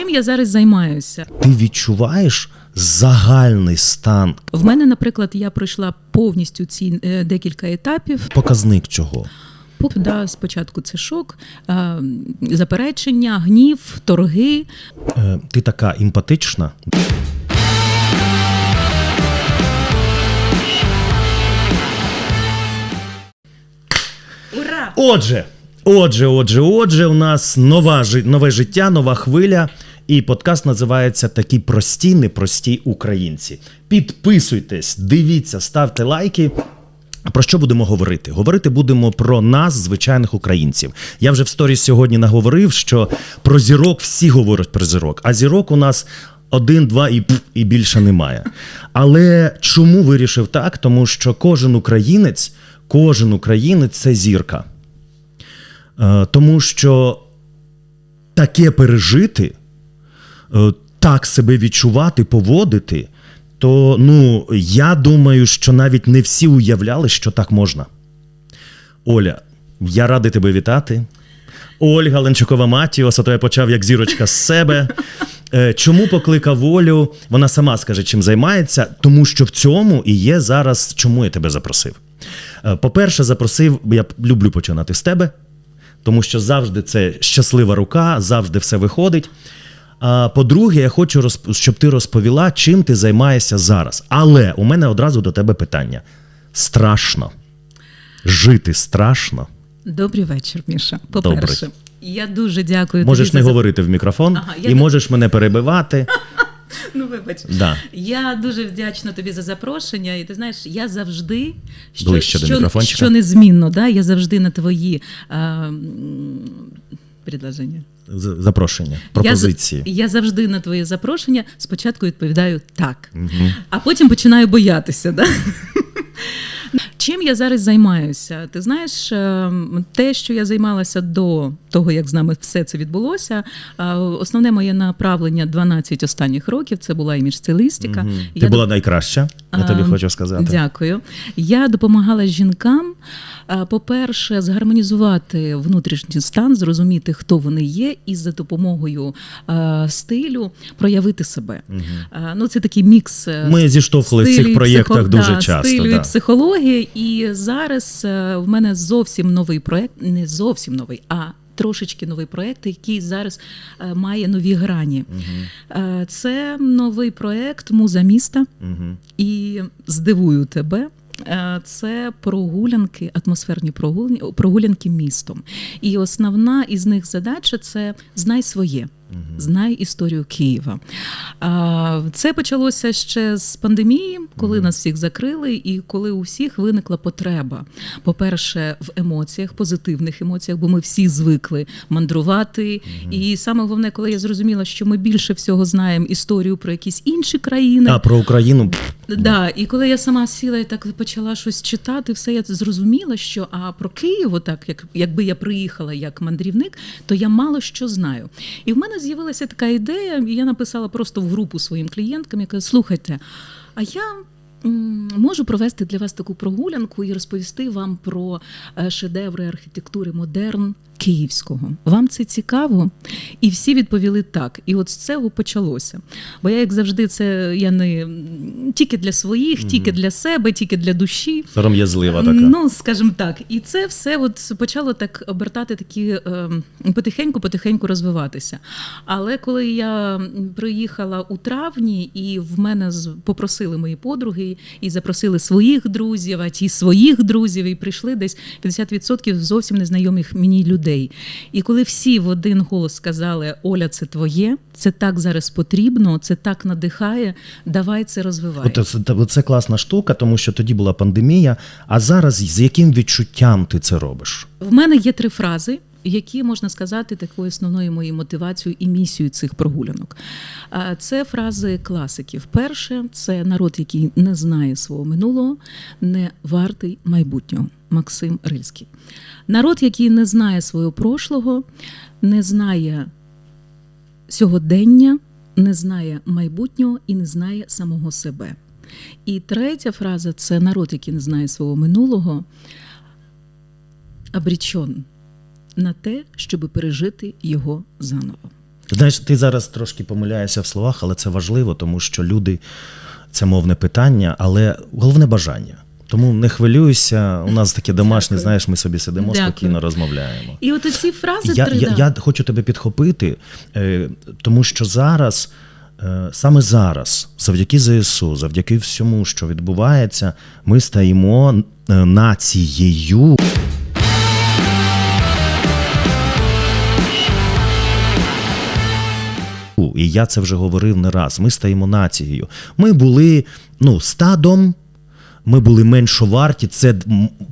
Чим я зараз займаюся? Ти відчуваєш загальний стан, В мене, наприклад, я пройшла повністю ці е, декілька етапів. показник чого? Поп- Да, спочатку це шок, е, заперечення, гнів, торги. Е, ти така емпатична. Ура! Отже, отже, отже, отже, у нас нова жи- нове життя, нова хвиля. І подкаст називається Такі прості, непрості українці. Підписуйтесь, дивіться, ставте лайки. Про що будемо говорити? Говорити будемо про нас, звичайних українців. Я вже в сторіс сьогодні наговорив, що про зірок всі говорять про зірок, а зірок у нас один, два і, і більше немає. Але чому вирішив так? Тому що кожен українець, кожен українець це зірка. Е, Тому що таке пережити, так себе відчувати, поводити, то ну, я думаю, що навіть не всі уявляли, що так можна. Оля, я радий тебе вітати. Ольга Ленчукова Матіос, а то я почав як зірочка з себе. Е, Чому покликав Олю? Вона сама скаже, чим займається, тому що в цьому і є зараз, чому я тебе запросив. Е, По-перше, запросив, я люблю починати з тебе, тому що завжди це щаслива рука, завжди все виходить. А по-друге, я хочу, щоб ти розповіла, чим ти займаєшся зараз. Але у мене одразу до тебе питання: страшно. Жити страшно. Добрий вечір, Міша. По-перше, я дуже дякую. Можеш тобі не за... говорити в мікрофон Ага, і не- можеш мене перебивати. Ну, вибач. Да. Я дуже вдячна тобі за запрошення. І ти знаєш, я завжди що, що, що незмінно, да? я завжди на твої м, предложення. Запрошення, пропозиції. з- я завжди на твої запрошення спочатку відповідаю так, а потім починаю боятися. Да? Чим я зараз займаюся? Ти знаєш, е, те, що я займалася до того, як з нами все це відбулося, е, основне моє направлення 12 останніх років це була імідж-стилістика. Мгм. Я Ти була найкраща, я тобі А, хочу сказати. Дякую. Я допомагала жінкам, по-перше, згармонізувати внутрішній стан, зрозуміти, хто вони є, і за допомогою стилю проявити себе. А, Ну, це такий мікс. е, Ми зіштовхували в цих проєктах психо- дуже да, часто. Стилю да. і психології. І зараз е, в мене зовсім новий проєкт, не зовсім новий, а трошечки новий проєкт, який зараз е, має нові грані. Е, Це новий проєкт Муза міста Мгм. і здивую тебе. Е, Це прогулянки, атмосферні прогулянки, прогулянки містом. І основна із них задача це знай своє. Знай історію Києва. Це почалося ще з пандемії, коли нас всіх закрили, і коли у всіх виникла потреба. По-перше, в емоціях, позитивних емоціях, бо ми всі звикли мандрувати. І саме головне, коли я зрозуміла, що ми більше всього знаємо історію про якісь інші країни. А про Україну Да, і коли я сама сіла і так почала щось читати, все я зрозуміла, що а про Київ, так як якби я приїхала як мандрівник, то я мало що знаю. І в мене з'явилася така ідея, і я написала просто в групу своїм клієнткам, яка слухайте, а я. Можу провести для вас таку прогулянку і розповісти вам про е, шедеври архітектури модерн київського. Вам це цікаво? І всі відповіли так. І от з цього почалося. Бо я, як завжди, це я не тільки для своїх, тільки для себе, тільки для душі. сором'язлива така. Ну, скажімо так, і це все от почало так обертати такі ем, потихеньку-потихеньку розвиватися. Але коли я приїхала у травні, і в мене попросили мої подруги і запросили своїх друзів, а ті своїх друзів, і прийшли десь 50% зовсім незнайомих мені людей. І коли всі в один голос сказали: Оля, це твоє, це так зараз потрібно, це так надихає, давай це розвивай. От це, це, класна штука, тому що тоді була пандемія. А зараз з яким відчуттям ти це робиш? В мене є три фрази, які можна сказати такою основною моєю мотивацією і місією цих прогулянок. Це фрази класиків. Перше, це народ, який не знає свого минулого, не вартий майбутнього. Максим Рильський. Народ, який не знає свого прошлого, не знає сьогодення, не знає майбутнього і не знає самого себе. І третя фраза це народ, який не знає свого минулого, обречен на те, щоб пережити його заново. Знаєш, ти зараз трошки помиляєшся в словах, але це важливо, тому що люди це мовне питання, але головне бажання. Тому не хвилюйся. У нас таке домашнє, знаєш, ми собі сидимо Дякую. спокійно, розмовляємо. І от ці фрази Я, три, я, да. я хочу тебе підхопити, е, тому що зараз, е, саме зараз, завдяки ЗСУ, завдяки всьому, що відбувається, ми стаємо е, нацією. І я це вже говорив не раз. Ми стаємо нацією. Ми були ну, стадом, ми були меншоварті. Це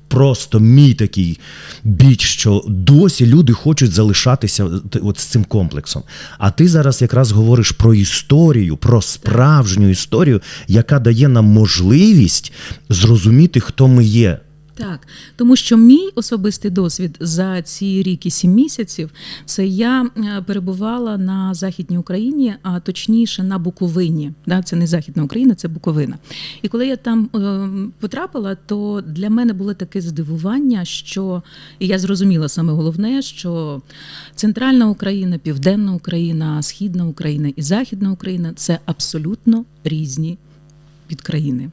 просто мій такий біч, що досі люди хочуть залишатися е, от з цим комплексом. А ти зараз якраз говориш про історію, про справжню історію, яка дає нам можливість зрозуміти, хто ми є. Так, тому що мій особистий досвід за ці рік і сім місяців це я е, перебувала на західній Україні, а точніше на Буковині. Да, це не Західна Україна, це Буковина. І коли я там е, потрапила, то для мене було таке здивування, що і я зрозуміла саме головне, що центральна Україна, південна Україна, східна Україна і західна Україна це абсолютно різні від країни.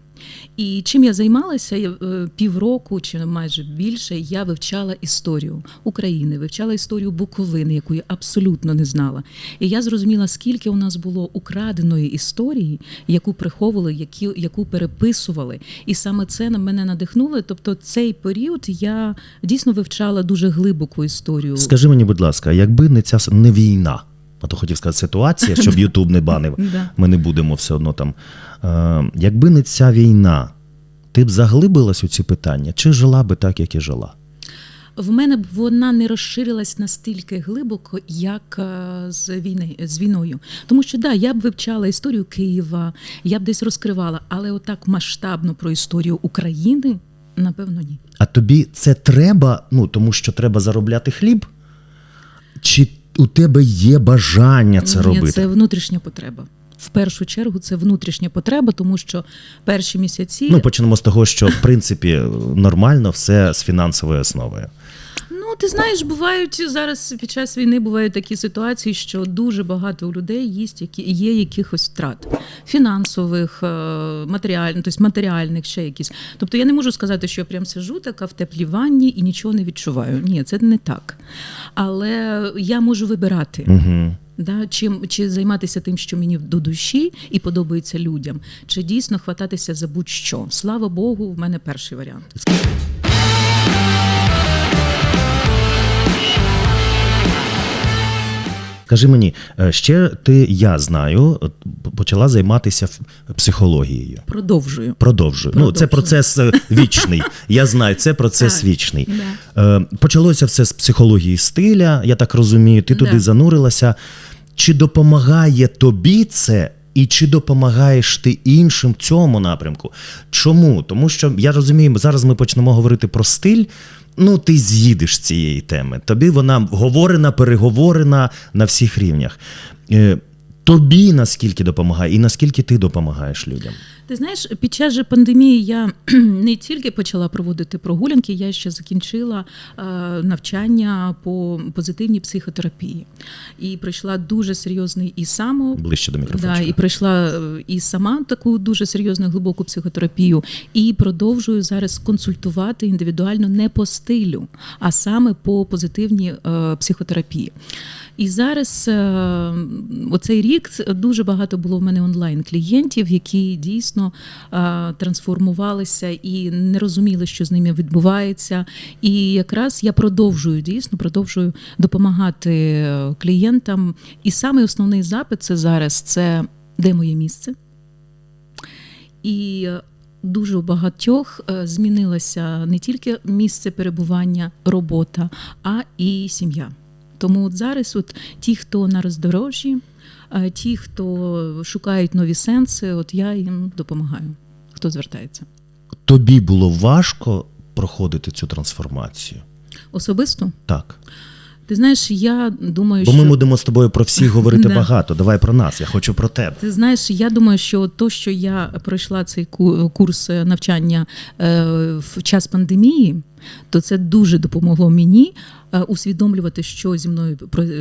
І чим я займалася е, півроку чи майже більше, я вивчала історію України, вивчала історію Буковини, яку я абсолютно не знала. І я зрозуміла, скільки у нас було украденої історії, яку приховували, які, яку переписували. І саме це на мене надихнуло. Тобто, цей період я дійсно вивчала дуже глибоку історію. Скажи мені, будь ласка, якби не ця не війна, а то хотів сказати ситуація, щоб Ютуб не банив. Ми не будемо все одно там. Е, якби не ця війна, ти б заглибилась у ці питання, чи жила би так, як і жила? В мене б вона не розширилась настільки глибоко, як е, з війни з війною. Тому що да, я б вивчала історію Києва, я б десь розкривала, але отак масштабно про історію України, напевно, ні. А тобі це треба, ну тому що треба заробляти хліб? Чи у тебе є бажання це ні, робити? це внутрішня потреба. В першу чергу це внутрішня потреба, тому що перші місяці Ну, почнемо з того, що в принципі нормально все з фінансовою основою. Ну, ти знаєш, бувають зараз під час війни бувають такі ситуації, що дуже багато у людей є, які є якихось втрат фінансових, е, матеріальних, тобто матеріальних, ще якісь. Тобто я не можу сказати, що я прям сижу така в теплій ванні і нічого не відчуваю. Ні, це не так. Але я можу вибирати. Угу. Да, чим чи займатися тим, що мені до душі і подобається людям, чи дійсно хвататися за будь-що. Слава Богу, в мене перший варіант. Скажи мені, е, ще ти, я знаю, почала займатися психологією. Продовжую. Продовжую. Ну, це процес е, вічний. Я знаю, це процес Так. вічний. Е, Почалося все з психології стиля, я так розумію, ти туди Да. занурилася. Чи допомагає тобі це? І чи допомагаєш ти іншим в цьому напрямку? Чому? Тому що я розумію, зараз ми почнемо говорити про стиль. Ну, ти з'їдеш з цієї теми. Тобі вона говорена, переговорена на всіх рівнях. Е, Тобі наскільки допомагає, і наскільки ти допомагаєш людям? Ти знаєш, під час же пандемії я не тільки почала проводити прогулянки, я ще закінчила е, навчання по позитивній психотерапії. І пройшла дуже серйозний і само. Ближче до Да, і пройшла е, і сама таку дуже серйозну глибоку психотерапію, і продовжую зараз консультувати індивідуально не по стилю, а саме по позитивній е, психотерапії. І зараз оцей рік дуже багато було в мене онлайн клієнтів, які дійсно е, трансформувалися і не розуміли, що з ними відбувається. І якраз я продовжую дійсно продовжую допомагати е, клієнтам. І саме основний запит це зараз це де моє місце. І е, дуже у багатьох змінилося не тільки місце перебування, робота, а і сім'я. Тому от зараз, от ті, хто на роздорожжі, е, ті, хто шукають нові сенси, от я їм допомагаю. Хто звертається Тобі було важко проходити цю трансформацію? особисто? Так. Ти знаєш, я думаю, Бо що ми будемо з тобою про всіх говорити Да. багато. Давай про нас. Я хочу про тебе. Ти знаєш, я думаю, що то, що я пройшла цей ку- курс е, навчання е, в час пандемії, то це дуже допомогло мені е, усвідомлювати, що зі мною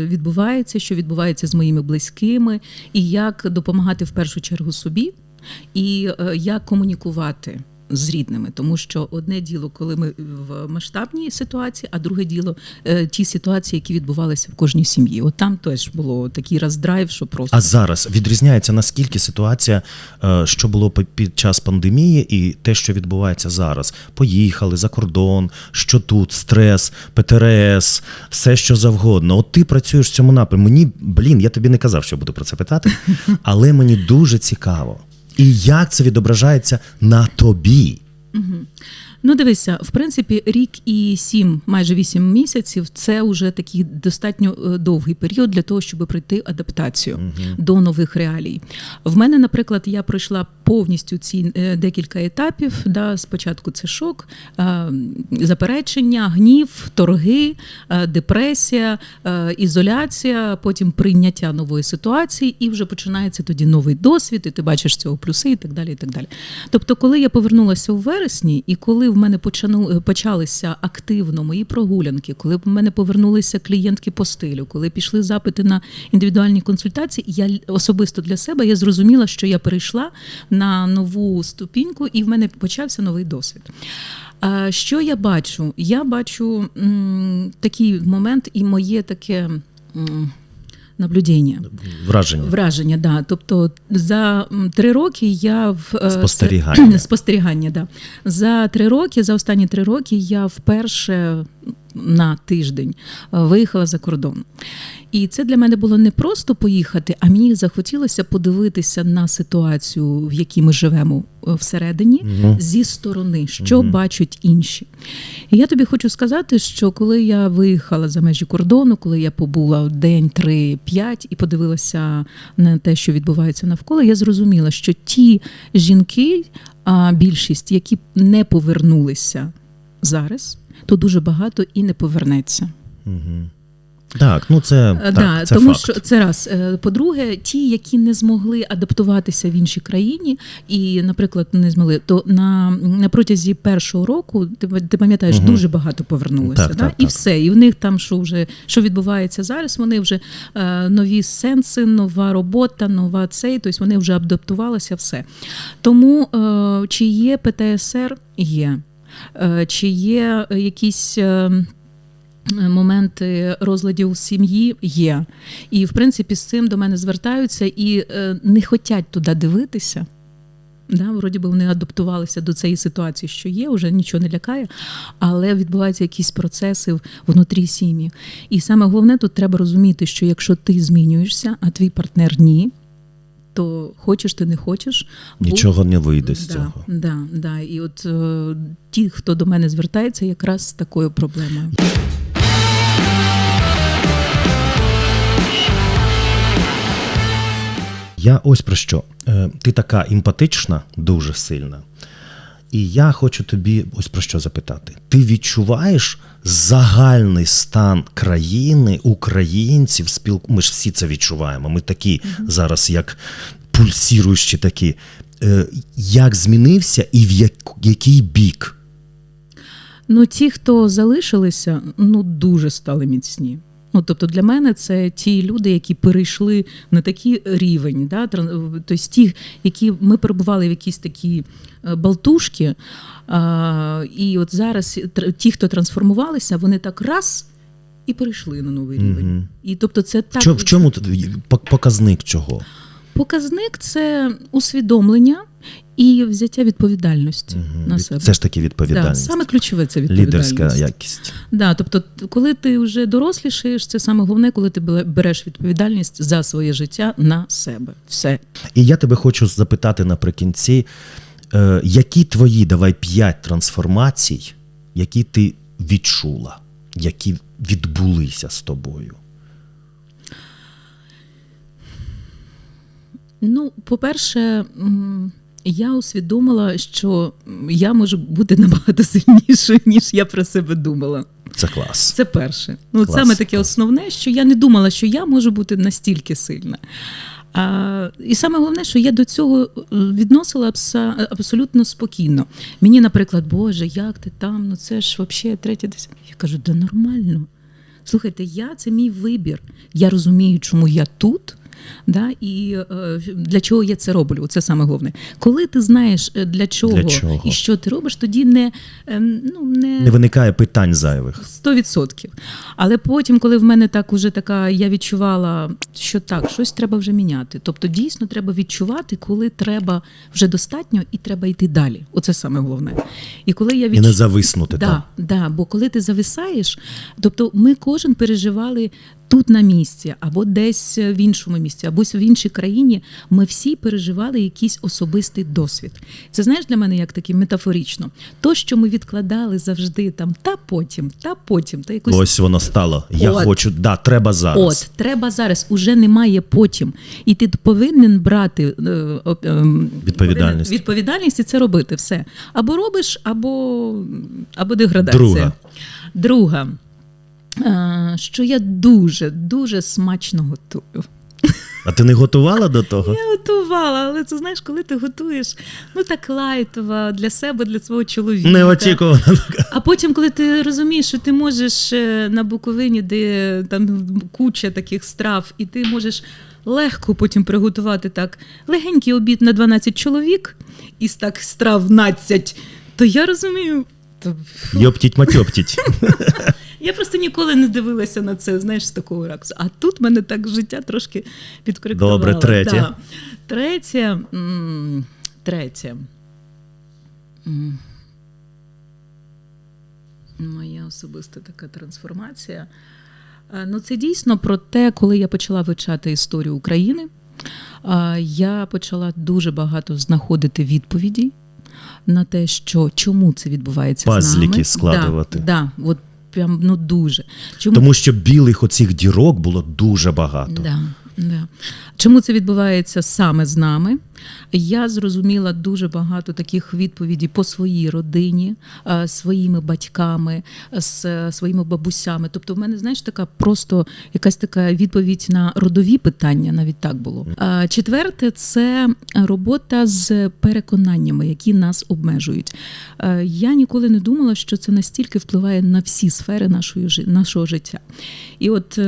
відбувається, що відбувається з моїми близькими, і як допомагати в першу чергу собі, і як комунікувати. З рідними, тому що одне діло, коли ми в масштабній ситуації, а друге діло е, ті ситуації, які відбувалися в кожній сім'ї. От там теж було такий роздрайв, що просто А зараз відрізняється наскільки ситуація, е, що було під час пандемії, і те, що відбувається зараз. Поїхали за кордон, що тут, стрес, ПТРС, все що завгодно. От ти працюєш в цьому напрямку. Мені, блін, я тобі не казав, що буду про це питати, але мені дуже цікаво. І як це відображається на тобі? Ну, дивися, в принципі, рік і сім, майже вісім місяців це вже такий достатньо е, довгий період для того, щоб пройти адаптацію до нових реалій. В мене, наприклад, я пройшла повністю ці е, декілька етапів. Да, спочатку це шок, е, заперечення, гнів, торги, е, депресія, ізоляція, потім прийняття нової ситуації, і вже починається тоді новий досвід, і ти бачиш цього плюси, і так далі. І так далі. Тобто, коли я повернулася у вересні, і коли в мене почалися активно мої прогулянки, коли в мене повернулися клієнтки по стилю, коли пішли запити на індивідуальні консультації, я особисто для себе я зрозуміла, що я перейшла на нову ступіньку, і в мене почався новий досвід. Що я бачу? Я бачу м, такий момент, і моє таке. м, Наблюдення. Враження. Враження, да. Тобто за три роки я в е, Спостерігання. спостерігання, да. За три роки, за останні три роки я вперше на тиждень е, виїхала за кордон. І це для мене було не просто поїхати, а мені захотілося подивитися на ситуацію, в якій ми живемо е, всередині, Мгм. зі сторони, що бачать інші. І я тобі хочу сказати, що коли я виїхала за межі кордону, коли я побула день, три, п'ять і подивилася на те, що відбувається навколо, я зрозуміла, що ті жінки, більшість, які не повернулися зараз, то дуже багато і не повернеться. Мгм. Так, ну це, Е, так, да, це тому факт. що це раз. Е, По-друге, ті, які не змогли адаптуватися в іншій країні, і, наприклад, не змогли, то на, на протязі першого року ти, ти пам'ятаєш, Мгм. дуже багато повернулося. Так, да? так, і так. все. І в них там, що вже що відбувається зараз, вони вже е, нові сенси, нова робота, нова цей, тобто вони вже адаптувалися, все. Тому е, чи є ПТСР? Є. Е, чи є е, якісь. е, Моменти розладів сім'ї є. І, в принципі, з цим до мене звертаються і не хочуть туди дивитися. Да, вроді би вони адаптувалися до цієї ситуації, що є, вже нічого не лякає, але відбуваються якісь процеси внутрі сім'ї. І саме головне тут треба розуміти, що якщо ти змінюєшся, а твій партнер ні, то хочеш ти не хочеш, Нічого Нічого не вийде з да, цього. Да, да. І от е, ті, хто до мене звертається, якраз з такою проблемою. Я ось про що. Е, Ти така емпатична, дуже сильна. І я хочу тобі ось про що запитати. Ти відчуваєш загальний стан країни, українців, спіл... Ми ж всі це відчуваємо. Ми такі зараз, як пульсіруючі такі. Е, Як змінився і в як- який бік? Ну, ті, хто залишилися, ну дуже стали міцні. Ну, тобто для мене це ті люди, які перейшли на такий рівень, да, тобто ті, які ми перебували в якісь такі е, болтушки, а, і от зараз ті, хто трансформувалися, вони так раз і перейшли на новий рівень. Мгм. І тобто це так Чо- в чому показник чого? показник це усвідомлення і взяття відповідальності Мгм. на себе. Це ж таки Да, відповідальність. саме ключове це відповідальність. Лідерська якість. Да, тобто, коли ти вже дорослішаєш, це саме головне, коли ти береш відповідальність за своє життя на себе. Все. І я тебе хочу запитати наприкінці, е, які твої давай п'ять трансформацій, які ти відчула, які відбулися з тобою? Ну, по-перше, я усвідомила, що я можу бути набагато сильнішою, ніж я про себе думала. Це клас. Це перше. Ну, Клас, саме таке основне, що я не думала, що я можу бути настільки сильна. А, і саме головне, що я до цього е, відносила абсолютно спокійно. Мені, наприклад, Боже, як ти там? Ну це ж взагалі третє десь. Я кажу, да нормально. Слухайте, я це мій вибір. Я розумію, чому я тут. Да, і е, для чого я це роблю? Це саме головне. Коли ти знаєш е, для чого, Для чого? і що ти робиш, тоді не, ем, ну, не, Не виникає питань зайвих. 100%. Але потім, коли в мене так уже така, я відчувала, що так, щось треба вже міняти. Тобто, дійсно треба відчувати, коли треба вже достатньо і треба йти далі. Оце саме головне. І коли я І не зависнути да, там. да, бо коли ти зависаєш, тобто ми кожен переживали тут на місці, або десь в іншому місці, або в іншій країні. Ми всі переживали якийсь особистий досвід. Це знаєш для мене як таке метафорично. То, що ми відкладали завжди там, та потім, та потім, та якусь Ось воно стало. Я От. хочу, да, треба зараз. От, треба зараз, уже немає потім. І ти повинен брати е, ем, Відповідальність. відповідальність і це робити все. Або робиш, або, або деградація. Друга. Друга. Е, Що я дуже, дуже смачно готую. А ти не готувала до того? Я готувала, але це знаєш, коли ти готуєш, ну так лайтова для себе, для свого чоловіка. Неочікувано. А потім, коли ти розумієш, що ти можеш е, на Буковині, де там куча таких страв, і ти можеш легко потім приготувати так легенький обід на 12 чоловік із так страв 12, то я розумію. То... Йоптіть матьоптіть. Я просто ніколи не дивилася на це, знаєш, з такого ракурсу. А тут мене так життя трошки підкоректувало. Добре, третє. Да. Третє. м, Третє. М. Моя особиста така трансформація. Ну, це дійсно про те, коли я почала вивчати історію України. Я почала дуже багато знаходити відповідей на те, що чому це відбувається з Пазлики нами. складувати. Да, да, от прям ну дуже. Чому Тому що білих оцих дірок було дуже багато. Да, да. Чому це відбувається саме з нами? Я зрозуміла дуже багато таких відповідей по своїй родині, е, своїми батьками, з е, своїми бабусями. Тобто, в мене, знаєш, така просто якась така відповідь на родові питання, навіть так було. Е, Четверте, це робота з переконаннями, які нас обмежують. Я ніколи не думала, що це настільки впливає на всі сфери нашої, нашого життя. І от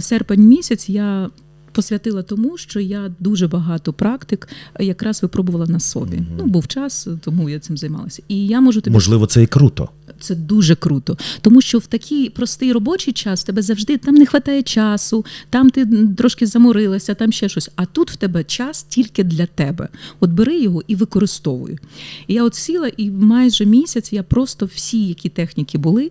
серпень місяць я посвятила тому, що я дуже багато практик якраз випробувала на собі. Ну, був час, тому я цим займалася. І я можу тобі Можливо, це і круто. це дуже круто, тому що в такий простий робочий час тебе завжди там не вистачає часу, там ти трошки заморилася, там ще щось. А тут в тебе час тільки для тебе. От бери його і використовуй. І я от сіла, і майже місяць я просто всі, які техніки були,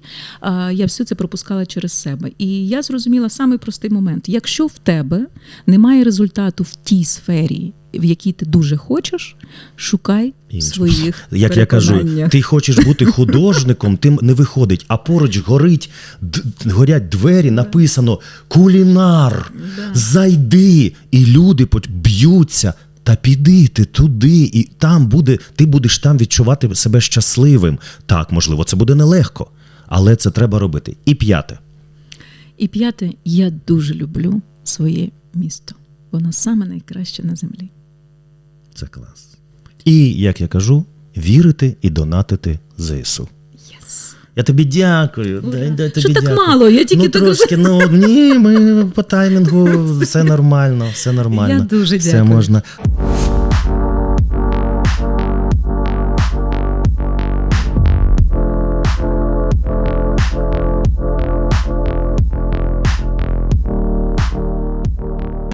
я все це пропускала через себе. І я зрозуміла самий простий момент: якщо в тебе немає результату в тій сфері, в якій ти дуже хочеш, шукай Іншу. своїх Як я кажу, ти хочеш бути художником, тим не виходить, а поруч горить, д- горять двері, написано кулінар. Зайди, і люди б'ються. Та піди ти туди, і там буде, ти будеш там відчувати себе щасливим. Так, можливо, це буде нелегко, але це треба робити. І п'яте. І п'яте, я дуже люблю своє місто. Воно саме найкраще на землі. Це клас. І, як я кажу, вірити і донатити ЗСУ. Yes. Я тобі дякую. Дай, дай тобі Що так дякую. мало? Я тільки ну, так- трошки, ну ні, ми по таймінгу все нормально, все нормально. Я дуже Все дякую. можна.